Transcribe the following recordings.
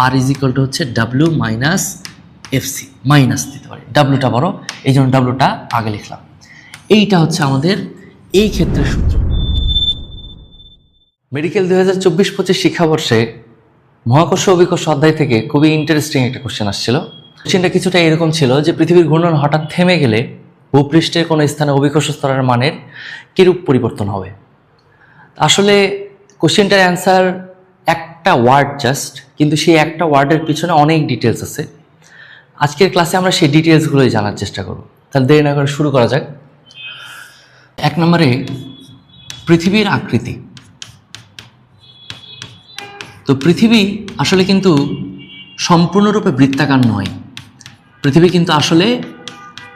R is equal to হচ্ছে W minus F C minus দিতে পারি। ডাব্লুটা বড়, এই জন্য ডাব্লুটা আগে লিখলাম। এইটা হচ্ছে আমাদের এই ক্ষেত্রে সূত্র। মেডিকেল দু হাজার চব্বিশ পঁচিশ শিক্ষাবর্ষে মহাকর্ষ অভিকর্ষ অধ্যায় থেকে খুবই ইন্টারেস্টিং একটা কোশ্চেন আসছিল। কোশ্চেনটা কিছুটা এরকম ছিল যে পৃথিবীর ঘূর্ণন হঠাৎ থেমে গেলে ভূপৃষ্ঠের কোনো স্থানে অভিকর্ষ স্তরের মানের কিরূপ পরিবর্তন হবে? আসলে কোশ্চেনটার অ্যান্সার একটা ওয়ার্ড জাস্ট কিন্তু সেই একটা ওয়ার্ডের পিছনে অনেক ডিটেলস আছে। আজকের ক্লাসে আমরা সেই ডিটেলসগুলোই জানার চেষ্টা করব। তাহলে দেরি না করে শুরু করা যাক। এক নম্বরে, পৃথিবীর আকৃতি। তো পৃথিবী আসলে কিন্তু সম্পূর্ণরূপে বৃত্তাকার নয়। পৃথিবী কিন্তু আসলে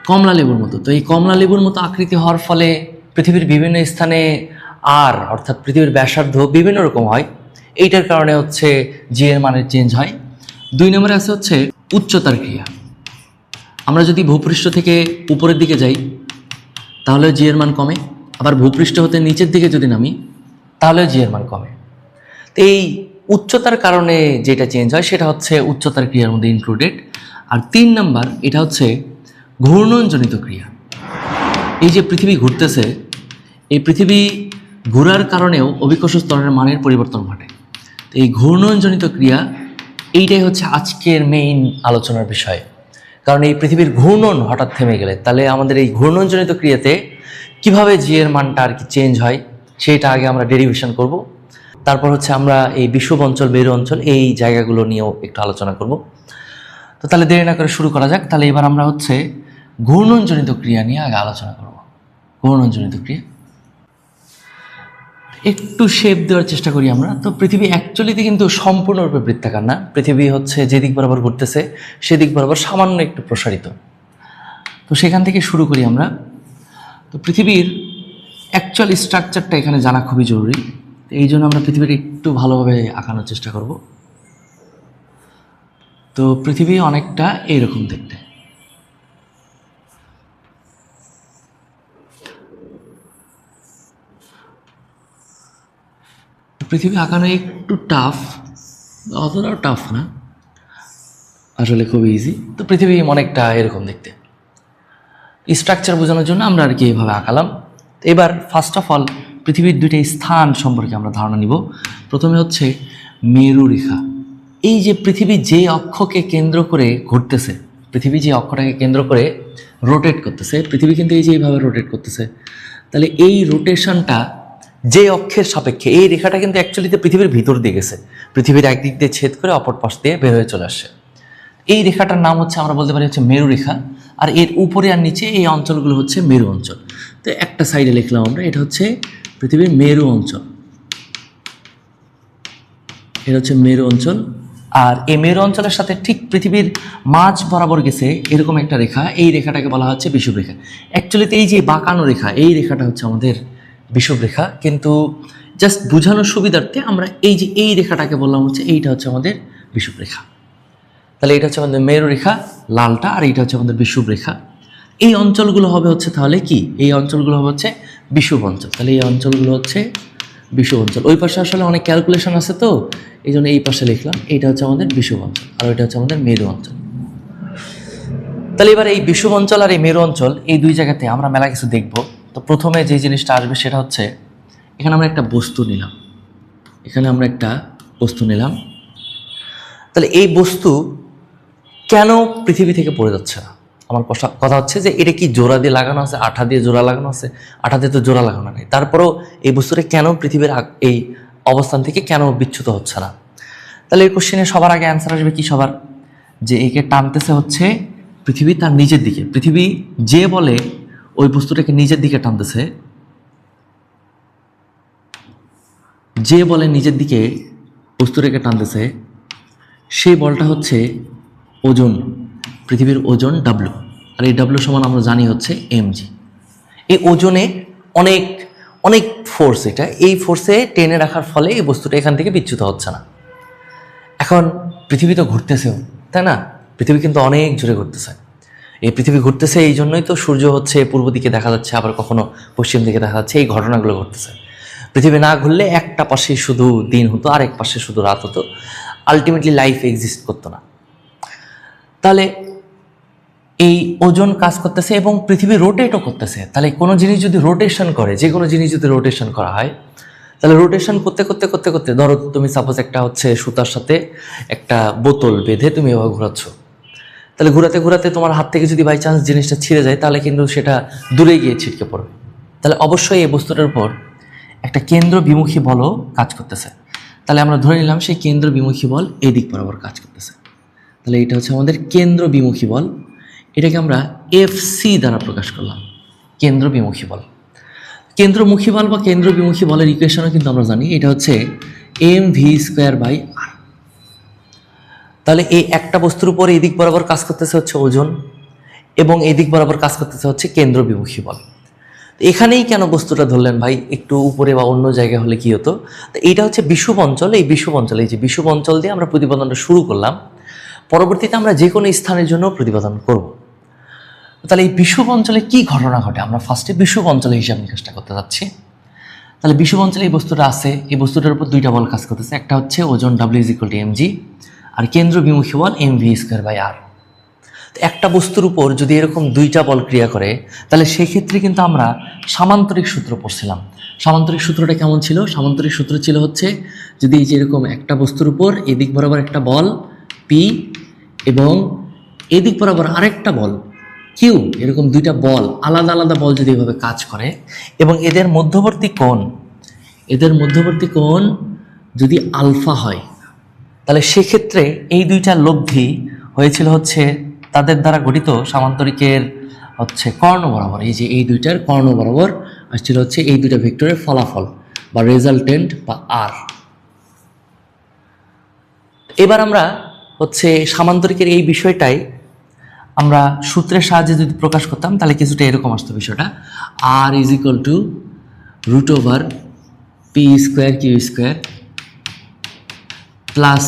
কমলা লেবুর মতো। তো এই কমলা লেবুর মতো আকৃতি হওয়ার ফলে পৃথিবীর বিভিন্ন স্থানে আর, অর্থাৎ পৃথিবীর ব্যাসার্ধ বিভিন্ন রকম হয়। এইটার কারণে হচ্ছে জি এর মানের চেঞ্জ হয়। দুই নম্বরে আছে হচ্ছে উচ্চতার ক্রিয়া। আমরা যদি ভূপৃষ্ঠ থেকে উপরের দিকে যাই, তাহলে জি এর মান কমে। আবার ভূপৃষ্ঠ হতে নিচের দিকে যদি নামি, তাহলে জি এর মান কমে। তো এই উচ্চতার কারণে যেটা চেঞ্জ হয়, সেটা হচ্ছে উচ্চতার ক্রিয়ার মধ্যে ইনক্লুডেড আর তিন নাম্বার, এটা হচ্ছে ঘূর্ণনজনিত ক্রিয়া। এই যে পৃথিবী ঘুরতেছে, এই পৃথিবী ঘোরার কারণেও অভিকর্ষ স্তরের মানের পরিবর্তন ঘটে। এই ঘূর্ণনজনিত ক্রিয়া, এইটাই হচ্ছে আজকের মেইন আলোচনার বিষয়। কারণ এই পৃথিবীর ঘূর্ণন হঠাৎ থেমে গেলে, তাহলে আমাদের এই ঘূর্ণনজনিত ক্রিয়াতে কীভাবে জি এর মানটা আর কি চেঞ্জ হয়, সেটা আগে আমরা ডেরিভেশন করব। তারপর হচ্ছে আমরা এই বিষুব অঞ্চল, মেরু অঞ্চল, এই জায়গাগুলো নিয়েও একটু আলোচনা করব। তো তাহলে দেরি না করে শুরু করা যাক, তাহলে এবার আমরা হচ্ছে ঘূর্ণনজনিত ক্রিয়া নিয়ে আগে আলোচনা করব। ঘূর্ণনজনিত ক্রিয়া। একটু শেপ দেওয়ার চেষ্টা করি আমরা। তো পৃথিবী অ্যাকচুয়ালিতে কিন্তু সম্পূর্ণরূপে বৃত্তাকার না। পৃথিবী হচ্ছে যেদিক বরাবর ঘুরতেছে, সেদিক বরাবর সামান্য একটু প্রসারিত। তো সেখান থেকে শুরু করি আমরা। তো পৃথিবীর অ্যাকচুয়াল স্ট্রাকচারটা এখানে জানা খুবই জরুরি। এই জন্য আমরা পৃথিবীর একটু ভালোভাবে আঁকানোর চেষ্টা করব। তো পৃথিবী অনেকটা এইরকম দেখতে। পৃথিবী আঁকানো একটু টাফ অতটাও টাফ না। আসলে খুব ইজি তো পৃথিবী অনেকটা এরকম দেখতে। স্ট্রাকচার বোঝানোর জন্য আমরা আর কি এইভাবে আঁকালাম। এবার ফার্স্ট অফ অল পৃথিবীর দুইটা স্থান সম্পর্কে আমরা ধারণা নিব। প্রথমে হচ্ছে মেরু রেখা এই যে পৃথিবী যে অক্ষকে কেন্দ্র করে ঘুরতেছে, পৃথিবী যে অক্ষটাকে কেন্দ্র করে রোটেট করতেছে, পৃথিবী কিন্তু এই যে এইভাবে রোটেট করতেছে, তাহলে এই রোটেশনটা যে অক্ষের সাপেক্ষে, এই রেখাটা কিন্তু অ্যাকচুয়ালিতে পৃথিবীর ভিতর দিয়ে গেছে। পৃথিবীর একদিক দিয়ে ছেদ করে অপর পাশ দিয়ে বের হয়ে চলে আসছে এই রেখাটার নাম হচ্ছে, আমরা বলতে পারি হচ্ছে মেরু রেখা, আর এর উপরে আর নিচে এই অঞ্চলগুলো হচ্ছে মেরু অঞ্চল। তো একটা সাইডে লিখলাম আমরা, এটা হচ্ছে পৃথিবীর মেরু অঞ্চল। এটা হচ্ছে মেরু অঞ্চল। আর এই মেরু অঞ্চলের সাথে ঠিক পৃথিবীর মাঝ বরাবর গেছে এরকম একটা রেখা, এই রেখাটাকে বলা হচ্ছে বিষুব রেখা। অ্যাকচুয়ালিতে এই যে বাঁকানো রেখা, এই রেখাটা হচ্ছে আমাদের বিষুব রেখা কিন্তু জাস্ট বোঝানোর সুবিধার্থে আমরা এই যে এই রেখাটাকে বললাম হচ্ছে এইটা হচ্ছে আমাদের বিষুব রেখা তাহলে এটা হচ্ছে আমাদের মেরু রেখা, লালটা, আর এইটা হচ্ছে আমাদের বিষুব রেখা এই অঞ্চলগুলো হবে হচ্ছে তাহলে কি? এই অঞ্চলগুলো হবে হচ্ছে বিষুব অঞ্চল। তাহলে এই অঞ্চলগুলো হচ্ছে বিষুব অঞ্চল। ওই পাশে আসলে অনেক ক্যালকুলেশন আছে তো এই জন্য এই পাশে লিখলাম, এইটা হচ্ছে আমাদের বিষুব অঞ্চল, আর ওইটা হচ্ছে আমাদের মেরু অঞ্চল। তাহলে এবার এই বিষুব অঞ্চল আর এই মেরু অঞ্চল, এই দুই জায়গাতে আমরা মেলা কিছু দেখব। তো প্রথমে যে জিনিসটা আসবে সেটা হচ্ছে, এখানে আমরা একটা বস্তু নিলাম। এখানে আমরা একটা বস্তু নিলাম। তাহলে এই বস্তু কেন পৃথিবী থেকে পড়ে যাচ্ছে? না আমার কথা হচ্ছে যে এটা কি জোড়া দিয়ে লাগানো আছে, আঠা দিয়ে জোড়া লাগানো আছে? আঠা দিয়ে তো জোড়া লাগানো নেই। তারপরেও এই বস্তুটা কেন পৃথিবীর এই অবস্থান থেকে কেন বিচ্যুত হচ্ছে না? তাহলে এই কোশ্চেনে সবার আগে অ্যান্সার আসবে কি সবার? যে একে টানতেছে হচ্ছে পৃথিবী তার নিজের দিকে। পৃথিবী যে বলে ওই বস্তুটাকে নিজের দিকে টানতেছে। যে বলে নিজের দিকে বস্তুটাকে টানতেছে, সেই বলটা হচ্ছে ওজন, পৃথিবীর ওজন ডাব্লু আর এই ডাব্লু সমান আমরা জানি হচ্ছে এমজি এই ওজনে অনেক অনেক ফোর্স এটা। এই ফোর্সে টেনে রাখার ফলে এই বস্তুটা এখান থেকে বিচ্যুত হচ্ছে না। এখন পৃথিবী তো ঘুরতেছেও, তাই না? পৃথিবী কিন্তু অনেক জোরে ঘুরতেছে। এই পৃথিবী ঘুরতেছে, এই জন্যই তো সূর্য হচ্ছে পূর্ব দিকে দেখা যাচ্ছে, আবার কখনো পশ্চিম দিকে দেখা যাচ্ছে, এই ঘটনাগুলো ঘটতেছে। পৃথিবী না ঘুরলে একটা পাশে শুধু দিন হতো আর এক পাশে শুধু রাত হতো। আলটিমেটলি লাইফ এক্সিস্ট করতো না। তাহলে এই ওজন কাজ করতেছে এবং পৃথিবী রোটেটও করতেছে। তাহলে কোনো জিনিস যদি রোটেশন করে, যে কোনো জিনিস যদি রোটেশন করা হয়, তাহলে রোটেশন করতে করতে করতে করতে, ধরো তুমি সাপোজ একটা হচ্ছে সুতার সাথে একটা বোতল বেঁধে তুমি এভাবে ঘোরাচ্ছ। তাহলে ঘোরাতে ঘোরাতে তোমার হাত থেকে যদি বাই চান্স জিনিসটা ছিঁড়ে যায়, তাহলে কিন্তু সেটা দূরে গিয়ে ছিটকে পড়বে তাহলে অবশ্যই এই বস্তুটার উপর একটা কেন্দ্র বিমুখী বলও কাজ করতেছে। তাহলে আমরা ধরে নিলাম সেই কেন্দ্র বিমুখী বল এই দিক বরাবর কাজ করতেছে। তাহলে এটা হচ্ছে আমাদের কেন্দ্র বিমুখী বল। এটাকে আমরা এফ সি দ্বারা প্রকাশ করলাম। কেন্দ্র বিমুখী বল। কেন্দ্রমুখী বল বা কেন্দ্র বিমুখী বলের ইকুয়েশনও কিন্তু আমরা জানি। এটা হচ্ছে এম ভি স্কোয়ার বাই তাহলে এই একটা বস্তুর উপর এদিক বরাবর কাজ করতেছে হচ্ছে ওজন এবং এদিক বরাবর কাজ করতেছে হচ্ছে কেন্দ্র বিমুখী বল। এখানেই কেন বস্তুটা ধরলেন ভাই? একটু উপরে বা অন্য জায়গায় হলে কি হতো? তো এইটা হচ্ছে বিষুব অঞ্চল। এই বিষুব অঞ্চল, এই যে বিষুব অঞ্চল দিয়ে আমরা প্রতিপাদনটা শুরু করলাম। পরবর্তীতে আমরা যে কোনো স্থানের জন্য প্রতিপাদন করব। তাহলে এই বিষুব অঞ্চলে কী ঘটনা ঘটে? আমরা ফার্স্টে বিষুব অঞ্চলে হিসাব নিকাশটা করতে যাচ্ছি। তাহলে বিষুব অঞ্চলে এই বস্তুটা আছে। এই বস্তুটার উপর দুইটা বল কাজ করতেছে। একটা হচ্ছে ওজন W is equal to M G R কেন্দ্র বিমুখী বল M V square by R একটা বস্তুর উপর যদি এরকম দুইটা বল ক্রিয়া করে, তাহলে সেই ক্ষেত্রে কিন্তু আমরা সামান্তরিক সূত্র পড়ছিলাম। সামান্তরিক সূত্রটা কেমন ছিল? সামান্তরিক সূত্র ছিল হচ্ছে, যদি এই যে এরকম একটা বস্তুর উপর এদিক বরাবর একটা বল পি এবং এদিক বরাবর আরেকটা বল কিউ এরকম দুইটা বল, আলাদা আলাদা বল যদি এভাবে কাজ করে, এবং এদের মধ্যবর্তী কোণ, এদের মধ্যবর্তী কোণ যদি আলফা হয় তাহলে সেক্ষেত্রে এই দুইটা লব্ধি হয়েছিল হচ্ছে তাদের দ্বারা গঠিত সামান্তরিকের হচ্ছে কর্ণ বরাবর। এই যে এই দুইটার কর্ণ বরাবর আসছিল হচ্ছে এই দুইটা ভেক্টরের ফলাফল বা রেজাল্টেন্ট বা আর এবার আমরা হচ্ছে সামান্তরিকের এই বিষয়টাই আমরা সূত্রের সাহায্যে যদি প্রকাশ করতাম, তাহলে কিছুটা এরকম আসতো বিষয়টা। R is equal to root over P square Q square plus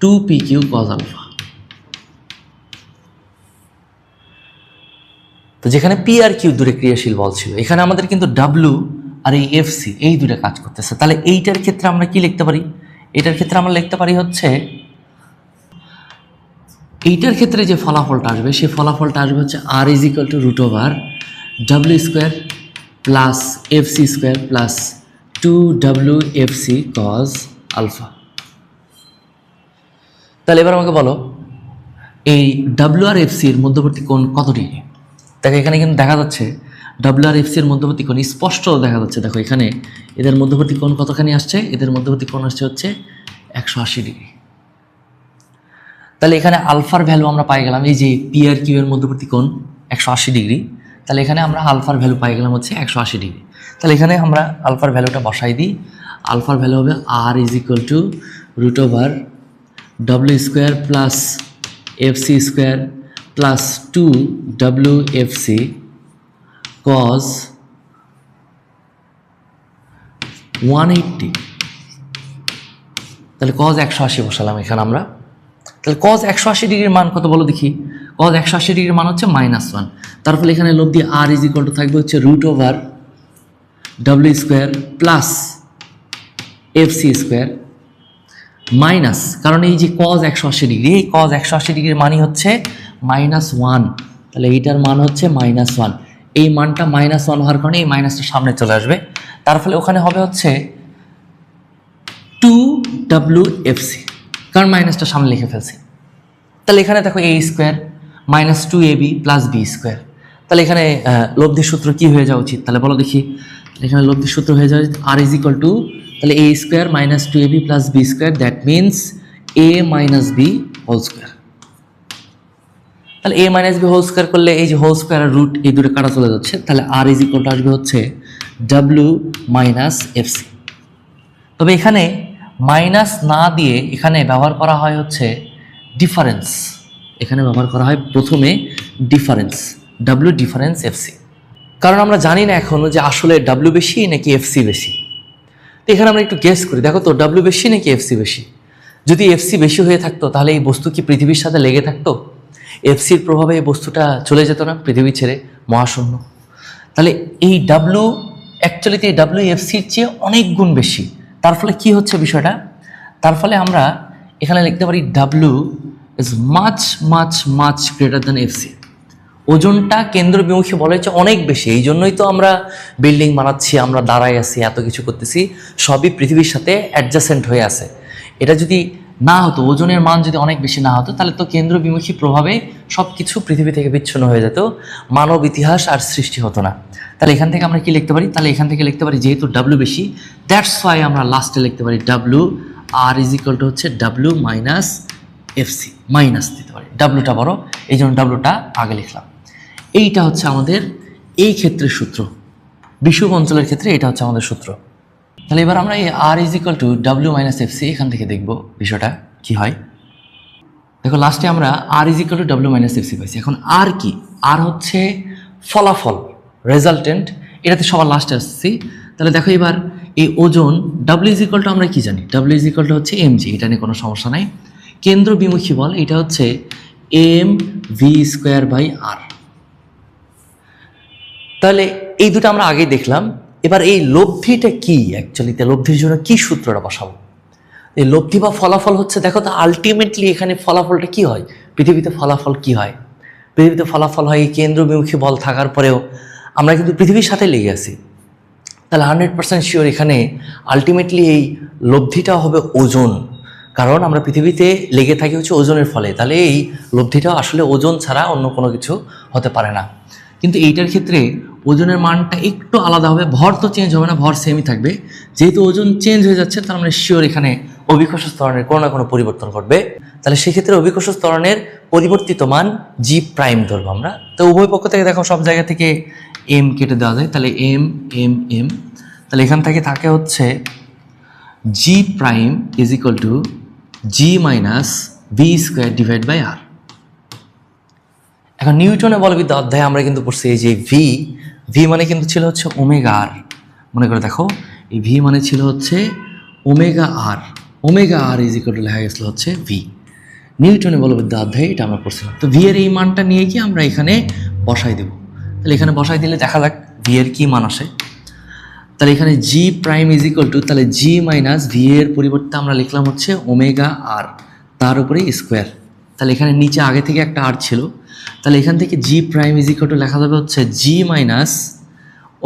two P Q cos alpha তো যেখানে পি আর কিউ দূরে ক্রিয়াশীল বল ছিল, এখানে আমাদের কিন্তু ডাব্লু আর এই এফ সি এই দুটো কাজ করতেছে। তাহলে এইটার ক্ষেত্রে আমরা কি লিখতে পারি? এটার ক্ষেত্রে আমরা লিখতে পারি হচ্ছে, এইটার ক্ষেত্রে যে ফলাফলটা আসবে, সেই ফলাফলটা আসবে হচ্ছে R is equal to root over W square plus F C square plus two W F C cos alpha তাহলে এবার আমাকে বলো, এই ডাব্লিউ আর এফ সির মধ্যবর্তী কোণ কত ডিগ্রি দেখো, এখানে কিন্তু দেখা যাচ্ছে ডাব্লিউ আর এফ সির মধ্যবর্তী কোণ স্পষ্ট দেখা যাচ্ছে। দেখো, এখানে এদের মধ্যবর্তী কোণ কতখানি আসছে? এদের মধ্যবর্তী কোণ আসছে হচ্ছে একশো আশি ডিগ্রি। তাহলে এখানে আলফার ভ্যালু আমরা পাই গেলাম, এই যে পি আর কিউ এর মধ্যবর্তী কোণ একশো আশি ডিগ্রি। তাহলে এখানে আমরা আলফার ভ্যালু পাই গেলাম হচ্ছে একশো আশি ডিগ্রি। তাহলে এখানে আমরা আলফার ভ্যালুটা বসাই দিই। আলফার ভ্যালু হবে R is equal to root over W square plus F C square plus two W F C cos one eighty তাহলে কজ একশো আশি বসালাম এখানে আমরা। তাহলে কজ একশো আশি ডিগ্রির মান কত বলো দেখি? কজ একশো আশি ডিগ্রির মান হচ্ছে মাইনাস ওয়ান তার ফলে এখানে লব্ধি আর ইজ ইকুয়াল টু থাকবে হচ্ছে root over W square plus F C square minus কারণ এই যে কজ একশো আশি ডিগ্রি এই কজ একশো আশি ডিগ্রির মানই হচ্ছে মাইনাস ওয়ান তাহলে এইটার মান হচ্ছে মাইনাস ওয়ান এই মানটা মাইনাস ওয়ান হওয়ার কারণে এই মাইনাসটা সামনে চলে আসবে। তার ফলে ওখানে হবে হচ্ছে টু ডাব্লিউ এফ সি কারণ মাইনাসটা সামনে লিখে ফেলছি। তাহলে এখানে দেখো A square minus two A B plus B square তাহলে এখানে আহ, লব্ধির সূত্র কি হয়ে যাওয়া উচিত? তাহলে বলো দেখি। এখানে লব্ধির সূত্র হয়ে যাবে আর ইজ ইকুয়াল টু তাহলে A square minus two A B plus B square that means A minus B whole square তাহলে A minus B whole square করলে এই যে হোল স্কোয়ার আর রুট এই দুটো কাটা চলে যাচ্ছে, তাহলে আর ইজ ইকুয়াল টু আসবে হচ্ছে ডাব্লিউ মাইনাস এফ সি তবে এখানে মাইনাস না দিয়ে এখানে ব্যবহার করা হয় হচ্ছে ডিফারেন্স এখানে ব্যবহার করা হয় প্রথমে ডিফারেন্স ডাব্লিউ ডিফারেন্স এফসি কারণ আমরা জানি না এখনও যে আসলে ডাব্লিউ বেশি নাকি এফসি বেশি। তো এখানে আমরা একটু গেস করি। দেখো তো ডাব্লিউ বেশি নাকি এফসি বেশি? যদি এফসি বেশি হয়ে থাকতো, তাহলে এই বস্তু কি পৃথিবীর সাথে লেগে থাকতো? এফসির প্রভাবে এই বস্তুটা চলে যেত না, পৃথিবী ছেড়ে মহাশূন্য। তাহলে এই ডাব্লু অ্যাকচুয়ালিতে এই ডাব্লিউ এফসির চেয়ে অনেক গুণ বেশি। তার ফলে কি হচ্ছে বিষয়টা? তার ফলে আমরা এখানে লিখতে পারি ডাব্লু ইজ মাচ মাচ মাছ গ্রেটার দ্যান এফসি ওজনটা কেন্দ্রবিমুখী বলা হচ্ছে অনেক বেশি। এই জন্যই তো আমরা বিল্ডিং বানাচ্ছি, আমরা দাঁড়ায় আছি, এত কিছু করতেছি। সবই পৃথিবীর সাথে অ্যাডজাসেন্ট হয়ে আছে। এটা যদি না হতো, ওজনের মান যদি অনেক বেশি না হতো, তাহলে তো কেন্দ্রবিমুখী প্রভাবে সব কিছু পৃথিবী থেকে বিচ্ছিন্ন হয়ে যেত। মানব ইতিহাস আর সৃষ্টি হতো না। তাহলে এখান থেকে আমরা কি লিখতে পারি? তাহলে এখান থেকে লিখতে পারি যেহেতু ডাব্লু বেশি দ্যাটস ওয়াই আমরা লাস্টে লিখতে পারি W R is equal to হচ্ছে ডাব্লু মাইনাস এফসি মাইনাস দিতে পারি। ডাব্লুটা বড়, এই জন্য ডাব্লুটা আগে লিখলাম। এইটা হচ্ছে আমাদের এই ক্ষেত্রের সূত্র। বিষুব অঞ্চলের ক্ষেত্রে এটা হচ্ছে আমাদের সূত্র। তাহলে এবার আমরা এই R is equal to W minus F C এখান থেকে দেখব বিষয়টা কি হয়। দেখো লাস্টে আমরা R is equal to W minus F C পাইছি। এখন আর কি? আর হচ্ছে ফলাফল রেজাল্টেন্ট এটাতে সবার লাস্টে আসছি। তাহলে দেখো এবার এই ওজন ডাব্লিউ ইজ ইকুয়াল টু আমরা কি জানি? ডাব্লিউ ইজ ইকুয়াল টু হচ্ছে এম জি এটা নিয়ে কোনো সমস্যা নাই। কেন্দ্র বিমুখী বল, এটা হচ্ছে M V square by R তাহলে এই দুটো আমরা আগেই দেখলাম। এবার এই লব্ধিটা কি অ্যাকচুয়ালিতে লব্ধির জন্য কি সূত্রটা বসাবো? এই লব্ধি বা ফলাফল হচ্ছে, দেখো তো আলটিমেটলি এখানে ফলাফলটা কি হয়? পৃথিবীতে ফলাফল কি হয়? পৃথিবীতে ফলাফল হয় এই কেন্দ্র বিমুখী বল থাকার পরেও। আমরা কিন্তু পৃথিবীর সাথে লেগে আছি। তাহলে হান্ড্রেড পার্সেন্ট শিওর এখানে আলটিমেটলি এই লব্ধিটা হবে ওজন। কারণ আমরা পৃথিবীতে লেগে থাকি হচ্ছে ওজনের ফলে। তাহলে এই লব্ধিটা আসলে ওজন ছাড়া অন্য কোনো কিছু হতে পারে না। কিন্তু এইটার ক্ষেত্রে ওজনের মানটা একটু আলাদা হবে, ভর তো চেঞ্জ হবে না, ভর সেমই থাকবে। যেহেতু ওজন চেঞ্জ হয়ে যাচ্ছে, তার মানে শিওর এখানে অভিকর্ষ স্তরণের কোনো না কোনো পরিবর্তন ঘটবে। তাহলে সেক্ষেত্রে অভিকর্ষ স্তরণের পরিবর্তিত মান জি প্রাইম ধরবো আমরা। তো উভয় পক্ষ থেকে দেখো সব জায়গা থেকে এম কেটে দেওয়া যায়। তাহলে এম এম এম তাহলে এখান থেকে থাকে হচ্ছে G prime is equal to G minus B square divide by R এখন নিউটনের বলবিদ্যা অধ্যায়ে আমরা কিন্তু পড়ছি এই যে ভি ভি মানে কিন্তু ছিল হচ্ছে ওমেগা আর মনে করে দেখো, এই ভি মানে ছিল হচ্ছে omega R omega R is equal to লেখা গেছিল হচ্ছে ভি নিউটনের বলবিদ্যা অধ্যায়ে এটা আমরা পড়ছিলাম। তো ভি এর এই মানটা নিয়ে কি আমরা এখানে বসাই দেব। তাহলে এখানে বসাই দিলে দেখা যাক ভি এর কী মান আসে। তাহলে এখানে G prime is equal to তাহলে জি মাইনাস ভি এর পরিবর্তে আমরা লিখলাম হচ্ছে ওমেগা আর তার উপরে স্কোয়ার তাহলে এখানে নিচে আগে থেকে একটা আর ছিল। তাহলে এখান থেকে জি প্রাইম টু লেখা যাবে হচ্ছে জি মাইনাস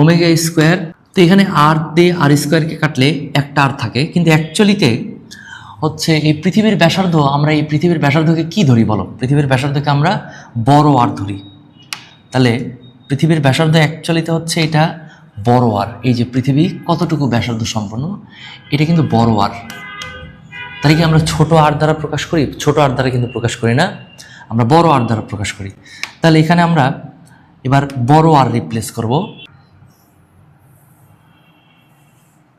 ওমেগা স্কোয়ার তো এখানে আর দিয়ে আর স্কোয়ারকে কাটলে একটা আর থাকে। কিন্তু অ্যাকচুয়ালিতে হচ্ছে এই পৃথিবীর ব্যাসার্ধ, আমরা এই পৃথিবীর ব্যাসার্ধকে কি ধরি বলো? পৃথিবীর ব্যাসার্ধকে আমরা বড় আর ধরি। তাহলে পৃথিবীর ব্যাসার্ধ অ্যাকচুয়ালিতে হচ্ছে এটা বড় আর এই যে পৃথিবী কতটুকু ব্যাসার্ধ সম্পন্ন, এটা কিন্তু বড় আর তাহলে কি আমরা ছোট আর দ্বারা প্রকাশ করি? ছোট আর দ্বারা কিন্তু প্রকাশ করি না। আমরা বড় আর দ্বারা প্রকাশ করি। তাহলে এখানে আমরা এবার বড় আর রিপ্লেস করব।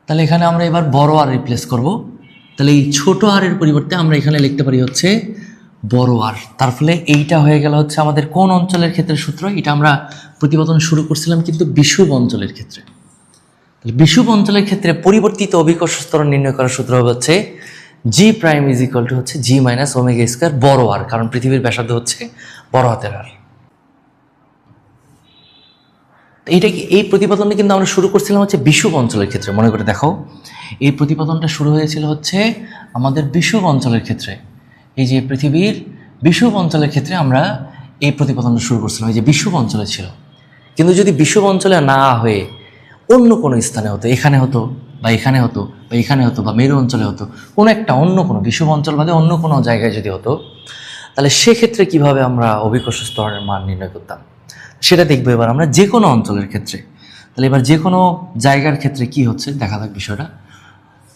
তাহলে এখানে আমরা এবার বড় আর রিপ্লেস করব। তাহলে এই ছোট আরের পরিবর্তে আমরা এখানে লিখতে পারি হচ্ছে বড় আর তার ফলে এইটা হয়ে গেল হচ্ছে আমাদের কোন অঞ্চলের ক্ষেত্রে সূত্র? এটা আমরা প্রতিপাদন শুরু করছিলাম কিন্তু বিষুব অঞ্চলের ক্ষেত্রে। তাহলে বিষুব অঞ্চলের ক্ষেত্রে পরিবর্তিত অভিকর্ষ স্তর নির্ণয় করার সূত্র হচ্ছে G prime is equal to হচ্ছে জি মাইনাস ওমেগা স্কোয়ার বড় আর কারণ পৃথিবীর ব্যাসার্ধ হচ্ছে বড় হাতের আর এইটা কি, এই প্রতিপাদনটা কিন্তু আমরা শুরু করছিলাম হচ্ছে বিষুব অঞ্চলের ক্ষেত্রে, মনে করে দেখো এই প্রতিপাদনটা শুরু হয়েছিল হচ্ছে আমাদের বিষুব অঞ্চলের ক্ষেত্রে। এই যে পৃথিবীর বিষুব অঞ্চলের ক্ষেত্রে আমরা এই প্রতিপাদনটা শুরু করছিলাম, এই যে বিষুব অঞ্চলে ছিল। কিন্তু যদি বিষুব অঞ্চলে না হয়ে অন্য কোনো স্থানে হতো, এখানে হতো বা এখানে হতো, বা এখানে হতো, বা মেরু অঞ্চলে হতো, কোনো একটা অন্য কোনো বিষুব অঞ্চল বাদে অন্য কোনো জায়গায় যদি হতো, তাহলে সেক্ষেত্রে কীভাবে আমরা অভিকর্ষ স্তরের মান নির্ণয় করতাম? সেটা দেখব এবার আমরা যে কোনো অঞ্চলের ক্ষেত্রে। তাহলে এবার যে কোনো জায়গার ক্ষেত্রে কি হচ্ছে? দেখা যাক বিষয়টা।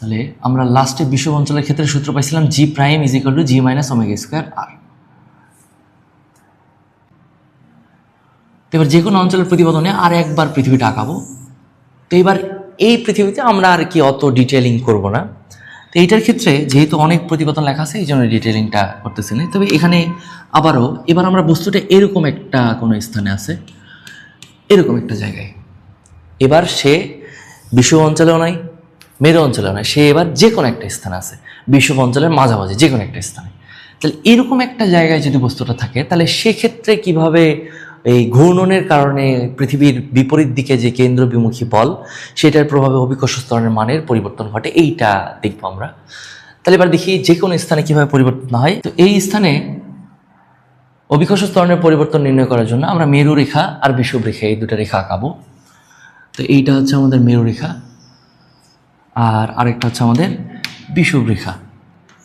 তাহলে আমরা লাস্টে বিশ্ব অঞ্চলের ক্ষেত্রে সূত্র পাইছিলাম G prime is to G minus omega square R এবার যে কোনো অঞ্চলের প্রতিবেদনে আর একবার পৃথিবীটা আঁকাবো তো এবার এই পৃথিবীতে আমরা আর কি অত ডিটেলিং করব না। তো এইটার ক্ষেত্রে যেহেতু অনেক প্রতিবেদন লেখা আছে এই জন্য ডিটেলিংটা করতেছি না। তবে এখানে আবারও, এবার আমরা বস্তুটা এরকম একটা কোনো স্থানে আছে, এরকম একটা জায়গায়। এবার সে বিশ্ব অঞ্চলেও নাই, মেরু অঞ্চলেও নাই, সে এবার যে কোনো একটা স্থানে আছে বিশ্ব অঞ্চলের মাঝামাঝি যে কোনো একটা স্থানে। তাহলে এরকম একটা জায়গায় যদি বস্তুটা থাকে, তাহলে সেক্ষেত্রে কীভাবে এই ঘূর্ণনের কারণে পৃথিবীর বিপরীত দিকে যে কেন্দ্র বিমুখী বল, সেটার প্রভাবে অভিকর্ষ স্তরণের মানের পরিবর্তন ঘটে। এইটা দেখব আমরা। তাহলে এবার দেখি যে কোনো স্থানে কীভাবে পরিবর্তন হয়। তো এই স্থানে অভিকর্ষ স্তরণের পরিবর্তন নির্ণয় করার জন্য আমরা মেরু রেখা আর বিষুব রেখা এই দুটো রেখা আঁকাবো। তো এইটা হচ্ছে আমাদের মেরু রেখা আর আরেকটা হচ্ছে আমাদের বিষুব রেখা।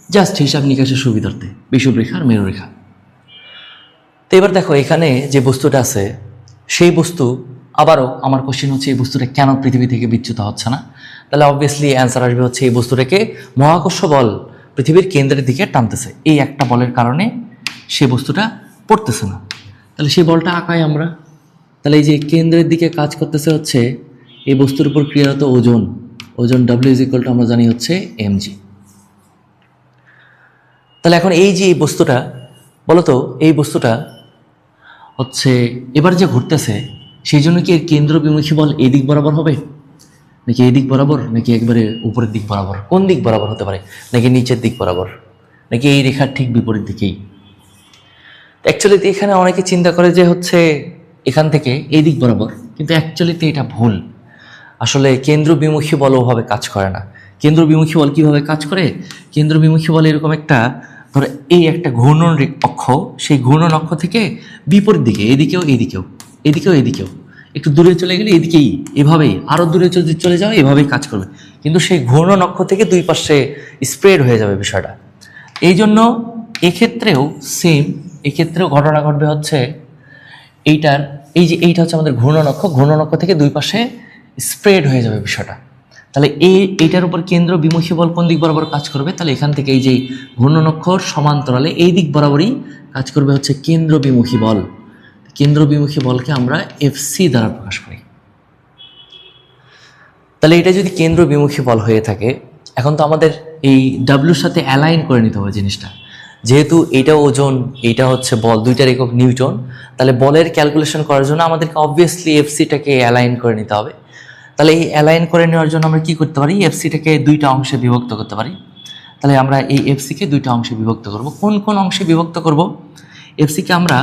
জাস্ট হিসাব নিকাশের সুবিধার্থে বিষুব রেখা আর মেরু রেখা। তো এবার দেখো, এখানে যে বস্তুটা আছে, সেই বস্তু আবারও আমার কোশ্চেন হচ্ছে, এই বস্তুটা কেন পৃথিবী থেকে বিচ্যুত হচ্ছে না? তাহলে অবভিয়াসলি অ্যান্সার আসবে হচ্ছে, এই বস্তুটাকে মহাকর্ষ বল পৃথিবীর কেন্দ্রের দিকে টানতেছে। এই একটা বলের কারণে সে বস্তুটা পড়তেছে না। তাহলে সেই বলটা আঁকাই আমরা। তাহলে এই যে কেন্দ্রের দিকে কাজ করতেছে হচ্ছে, এই বস্তুর উপর ক্রিয়ারত ওজন ওজন ডাব্লিউ ইজ ইকুয়াল টু আমরা জানি হচ্ছে এমজি তাহলে এখন এই যে এই বস্তুটা, বলতো, এই বস্তুটা হচ্ছে এবার যে ঘুরতেছে, সেই জন্য কি কেন্দ্র বিমুখী বল এই দিক বরাবর হবে? নাকি এই দিক বরাবর, নাকি একবারে উপরের দিক বরাবর? কোন দিক বরাবর হতে পারে? নাকি নিচের দিক বরাবর? নাকি এই রেখার ঠিক বিপরীত দিকেই? অ্যাকচুয়ালি এখানে অনেকে চিন্তা করে যে হচ্ছে এখান থেকে এই দিক বরাবর, কিন্তু অ্যাকচুয়ালিতে এটা ভুল। আসলে কেন্দ্র বিমুখী বল ওভাবে কাজ করে না। কেন্দ্র বিমুখী বল কীভাবে কাজ করে? কেন্দ্র বিমুখী বল এরকম একটা ধরো এই একটা ঘূর্ণন অক্ষ, সেই ঘূর্ণন অক্ষ থেকে বিপরীত দিকে, এদিকেও এদিকেও এদিকেও এদিকেও। একটু দূরে চলে গেলে এদিকেই, এভাবেই। আরও দূরে যদি চলে যাও, এভাবেই কাজ করবে। কিন্তু সেই ঘূর্ণন অক্ষ থেকে দুই পাশে স্প্রেড হয়ে যাবে বিষয়টা। এই জন্য এক্ষেত্রেও সেম এক্ষেত্রেও ঘটনা ঘটবে হচ্ছে এইটার এই যে এইটা হচ্ছে আমাদের ঘূর্ণনক্ষ ঘূর্ণনক্ষ থেকে দুই পাশে স্প্রেড হয়ে যাবে বিষয়টা। তাহলে এই, এইটার উপর কেন্দ্র বিমুখী বল কোন দিক বরাবর কাজ করবে? তাহলে এখান থেকে এই যে ঘূর্ণনক্ষর সমান্তরালে এই দিক বরাবরই কাজ করবে হচ্ছে কেন্দ্র বিমুখী বল। কেন্দ্র বিমুখী বলকে আমরা এফসি দ্বারা প্রকাশ করি। তাহলে এটা যদি কেন্দ্র বিমুখী বল হয়ে থাকে, এখন তো আমাদের এই ডাব্লুর সাথে অ্যালাইন করে নিতে হবে জিনিসটা। যেহেতু এটা ওজন, এটা হচ্ছে বল, দুইটার একক নিউটন, তাহলে বলের ক্যালকুলেশন করার জন্য আমাদেরকে অবভিয়াসলি এফসিটাকে অ্যালাইন করে নিতে হবে। তাহলে এই অ্যালাইন করে নেওয়ার জন্য আমরা কি করতে পারি? এফসিটাকে দুইটা অংশে বিভক্ত করতে পারি। তাহলে আমরা এই এফসিকে দুইটা অংশে বিভক্ত করব। কোন কোন অংশে বিভক্ত করব? এফসিকে আমরা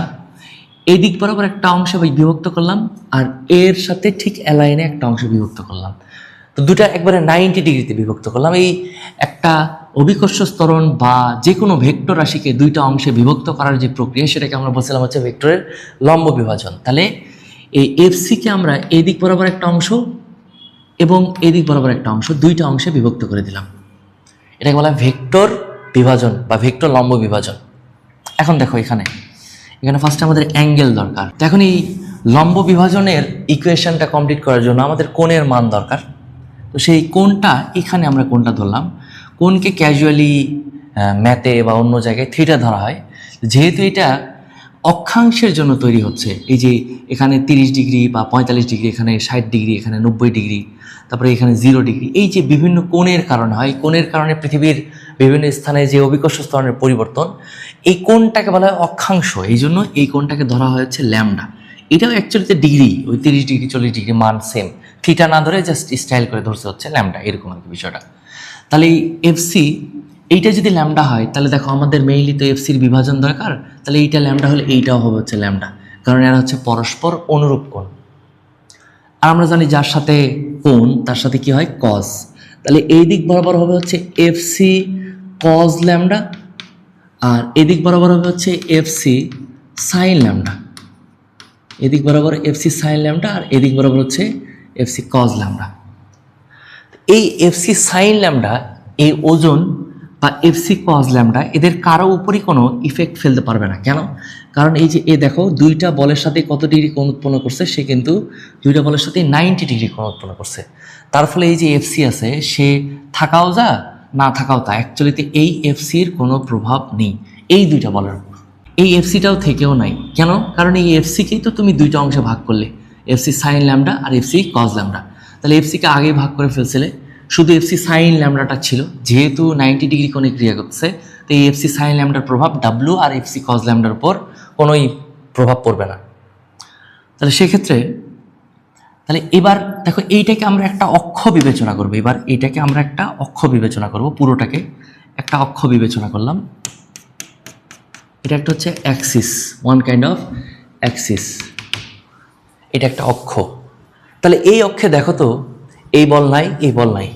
এই দিক বরাবর একটা অংশে বিভক্ত করলাম আর এর সাথে ঠিক অ্যালাইনে একটা অংশ বিভক্ত করলাম। তো দুটা একবারে নাইনটি ডিগ্রিতে বিভক্ত করলাম। এই একটা অভিকর্ষ স্তরণ বা যে কোনো ভেক্টর রাশিকে দুইটা অংশে বিভক্ত করার যে প্রক্রিয়া, সেটাকে আমরা বলছিলাম হচ্ছে ভেক্টরের লম্ব বিভাজন। তাহলে এই এফসিকে আমরা এই দিক বরাবর একটা অংশ এবং এদিক দিক বরাবর একটা অংশ, দুইটা অংশে বিভক্ত করে দিলাম। এটাকে বলা হয় ভেক্টর বিভাজন বা ভেক্টর লম্ব বিভাজন। এখন দেখো এখানে এখানে ফার্স্টে আমাদের অ্যাঙ্গেল দরকার। তো এখন এই লম্ব বিভাজনের ইকুয়েশনটা কমপ্লিট করার জন্য আমাদের কোণের মান দরকার। তো সেই কোণটা, এখানে আমরা কোণটা ধরলাম। কোণকে ক্যাজুয়ালি ম্যাথে বা অন্য জায়গায় থিটা ধরা হয়। যেহেতু এটা অক্ষাংশের জন্য তৈরি হচ্ছে। এই যে এখানে তিরিশ ডিগ্রি বা পঁয়তাল্লিশ ডিগ্রি, এখানে ষাট ডিগ্রি, এখানে নব্বই ডিগ্রি, তারপরে এখানে জিরো ডিগ্রি। এই যে বিভিন্ন কোণের কারণে হয় কোণের কারণে পৃথিবীর বিভিন্ন স্থানে যে অভিকর্ষ স্তরের পরিবর্তন, এই কোণটাকে বলা হয় অক্ষাংশ। এই জন্য এই কোণটাকে ধরা হয়েছে ল্যামডা। এটাও অ্যাকচুয়ালিতে ডিগ্রি, ওই তিরিশ ডিগ্রি, চল্লিশ ডিগ্রি মান সেম থিটা না ধরে জাস্ট স্টাইল করে ধরছে হচ্ছে ল্যামডা, এরকম আর কি বিষয়টা। তাহলে এই এফসি এইটা যদি ল্যামডা হয়, তাহলে দেখো আমাদের মেইনলি তো এফসির বিভাজন দরকার, তাহলে এইটা ল্যামডা হলে এইটাও হবে হচ্ছে ল্যামডা। কারণ এরা হচ্ছে পরস্পর অনুরূপ কোণ। আর আমরা জানি যার সাথে কোণ, তার সাথে কি হয়? কজ তাহলে এই দিক বরাবর হবে হচ্ছে এফসি কজ ল্যামডা, আর এদিক বরাবর হবে হচ্ছে এফসি সাইন ল্যামডা। এদিক বরাবর এফসি সাইন ল্যামডা, আর এদিক বরাবর হচ্ছে এফসি কজ ল্যামডা। এই এফসি সাইন ল্যামডা এই ওজন বা এফসি কজ ল্যামডা এদের কারও উপরই কোনো ইফেক্ট ফেলতে পারবে না। কেন? কারণ এই যে এ দেখো, দুইটা বলের সাথে কত ডিগ্রি কোণ উৎপন্ন করছে, সে কিন্তু দুইটা বলের সাথে নাইনটি ডিগ্রি কোণ উৎপন্ন করছে। তার ফলে এই যে এফসি আছে, সে থাকাও যা, না থাকাও তা অ্যাকচুয়ালিতে এই এফসির কোনো প্রভাব নেই, এই দুইটা বলের উপর। এই এফসিটাও থেকেও নাই। কেন? কারণ এই এফসিকেই তো তুমি দুইটা অংশে ভাগ করলে এফসি সাইন ল্যামডা আর এফসি কজ ল্যামডা তাহলে এফসিকে আগেই ভাগ করে ফেলছিলে শুধু এফসি সাইন ল্যামডাটা ছিল, যেহেতু নাইনটি ডিগ্রি কোণে ক্রিয়া করছে তো এই এফসি সাইন ল্যামডার প্রভাব ডাব্লু আর এফসি কজ ল্যামডার উপর কোনোই প্রভাব পড়বে না। তাহলে সেক্ষেত্রে, তাহলে এবার দেখো এইটাকে আমরা একটা অক্ষ বিবেচনা করব, এবার এইটাকে আমরা একটা অক্ষ বিবেচনা করব, পুরোটাকে একটা অক্ষ বিবেচনা করলাম। এটা একটা হচ্ছে axis one kind of axis এটা একটা অক্ষ। তাহলে এই অক্ষে দেখো তো এই বল নাই, এই বল নাই।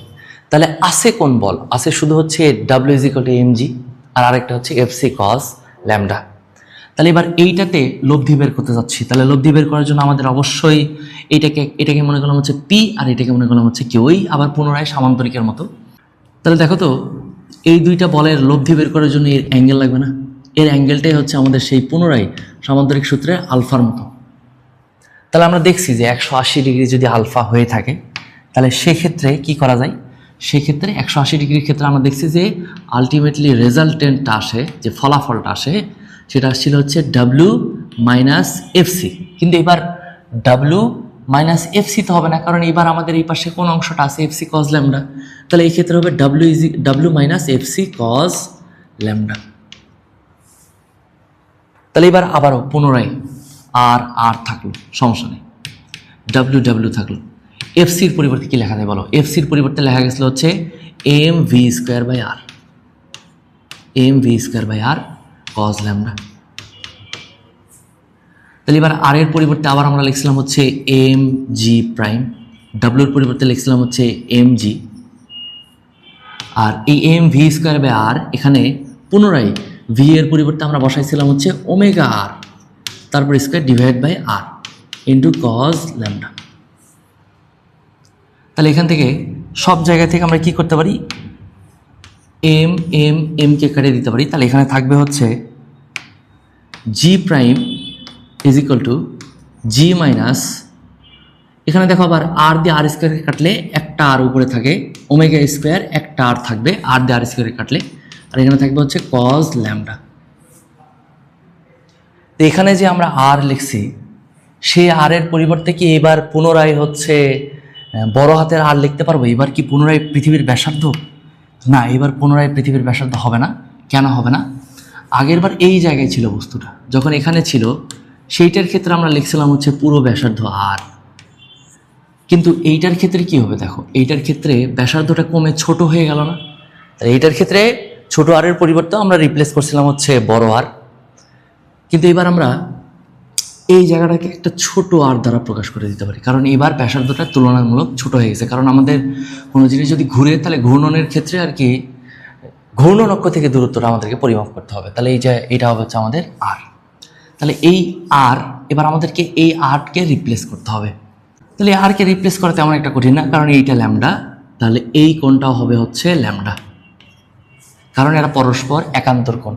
তাহলে আছে কোন বল? আছে শুধু হচ্ছে W is equal to M G আর আরেকটা হচ্ছে এফ সি কস ল্যামডা তাহলে এবার এইটাতে লব্ধি বের করতে যাচ্ছি। তাহলে লব্ধি বের করার জন্য আমাদের অবশ্যই এটাকে এটাকে মনে করলাম হচ্ছে পি আর এটাকে মনে করলাম হচ্ছে কেউই আবার পুনরায় সামান্তরিকের মতো। তাহলে দেখো তো, এই দুইটা বলের লব্ধি বের করার জন্য এর অ্যাঙ্গেল লাগবে না। এর অ্যাঙ্গেলটাই হচ্ছে আমাদের সেই পুনরায় সামান্তরিক সূত্রে আলফার মতো। তাহলে আমরা দেখছি যে একশো আশি ডিগ্রি যদি আলফা হয়ে থাকে তাহলে সেক্ষেত্রে কি করা যায়? সেক্ষেত্রে একশো আশি ডিগ্রির ক্ষেত্রে আমরা দেখছি যে আলটিমেটলি রেজাল্টেন্টটা আসে, যে ফলাফলটা আসে, সেটা আসছিল হচ্ছে ডাব্লু মাইনাস এফসি কিন্তু এবার ডাব্লু মাইনাস এফসি তো হবে না, কারণ এবার আমাদের এই পাশে কোন অংশটা আছে? এফসি কজ ল্যামডা তাহলে এই ক্ষেত্রে হবে W is W minus FC cos lambda তাহলে এবার আবারও পুনরায় আর আর থাকল, সমস্যা নেই। ডাব্লিউ ডাব্লিউ থাকল। এফসির পরিবর্তে কি লেখা যায় বলো? এফসির পরিবর্তে লেখা গেছিল হচ্ছে M V square by R M V square by R cos lambda তাহলে এবার আর এর পরিবর্তে আবার আমরা লিখছিলাম হচ্ছে এম জি প্রাইম ডাব্লিউর পরিবর্তে লিখছিলাম হচ্ছে এম জি আর এই M V square by R এখানে পুনরায় ভি এর পরিবর্তে আমরা বসাইছিলাম হচ্ছে ওমেগা আর তারপর square divide by R into cos lambda তাহলে এখান থেকে সব জায়গা থেকে আমরা কি করতে পারি? এম এম এম কে কাটিয়ে দিতে পারি। তাহলে এখানে থাকবে হচ্ছে G prime is equal to G minus এখানে দেখো আবার আর দিয়ে আর স্কোয়ারকে কাটলে একটা আর উপরে থাকে ওমেগা স্কোয়ার একটা আর থাকবে আর দিয়ে আর স্কোয়ারকে কাটলে। আর এখানে থাকবে হচ্ছে কজ ল্যামডা তো এখানে যে আমরা আর লিখছি, সেই আর এর পরিবর্তে কি এবার পুনরায় হচ্ছে বড় হাতের আর লিখতে পারব। এবার কি পুনরায় পৃথিবীর ব্যাসার্ধ? না, এবার পুনরায় পৃথিবীর ব্যাসার্ধ হবে না। কেন হবে না? আগের বার এই জায়গায় ছিল বস্তুটা। যখন এখানে ছিল, সেইটার ক্ষেত্রে আমরা লিখছিলাম হচ্ছে পুরো ব্যাসার্ধ আর কিন্তু এইটার ক্ষেত্রে কি হবে দেখো? এইটার ক্ষেত্রে ব্যাসার্ধটা কমে ছোট হয়ে গেল না। এইটার ক্ষেত্রে ছোট আরের পরিবর্তে আমরা রিপ্লেস করছিলাম হচ্ছে বড় আর কিন্তু এবার আমরা এই জায়গাটাকে একটা ছোট আর দ্বারা প্রকাশ করে দিতে পারি। কারণ এবার ব্যাসার্ধটা তুলনামূলক ছোট হয়ে গেছে। কারণ আমাদের কোনো জিনিস যদি ঘুরে, তাহলে ঘূর্ণনের ক্ষেত্রে আর কি ঘূর্ণন অক্ষ থেকে দূরত্বটা আমাদেরকে পরিমাপ করতে হবে। তাহলে এই যে, এটা হচ্ছে আমাদের আর তাহলে এই আর এবার আমাদেরকে এই আরকে রিপ্লেস করতে হবে। তাহলে আরকে রিপ্লেস করা তেমন একটা কঠিন না, কারণ এইটা ল্যামডা তাহলে এই কোণটাও হবে হচ্ছে ল্যামডা কারণ এরা পরস্পর একান্তর কোণ।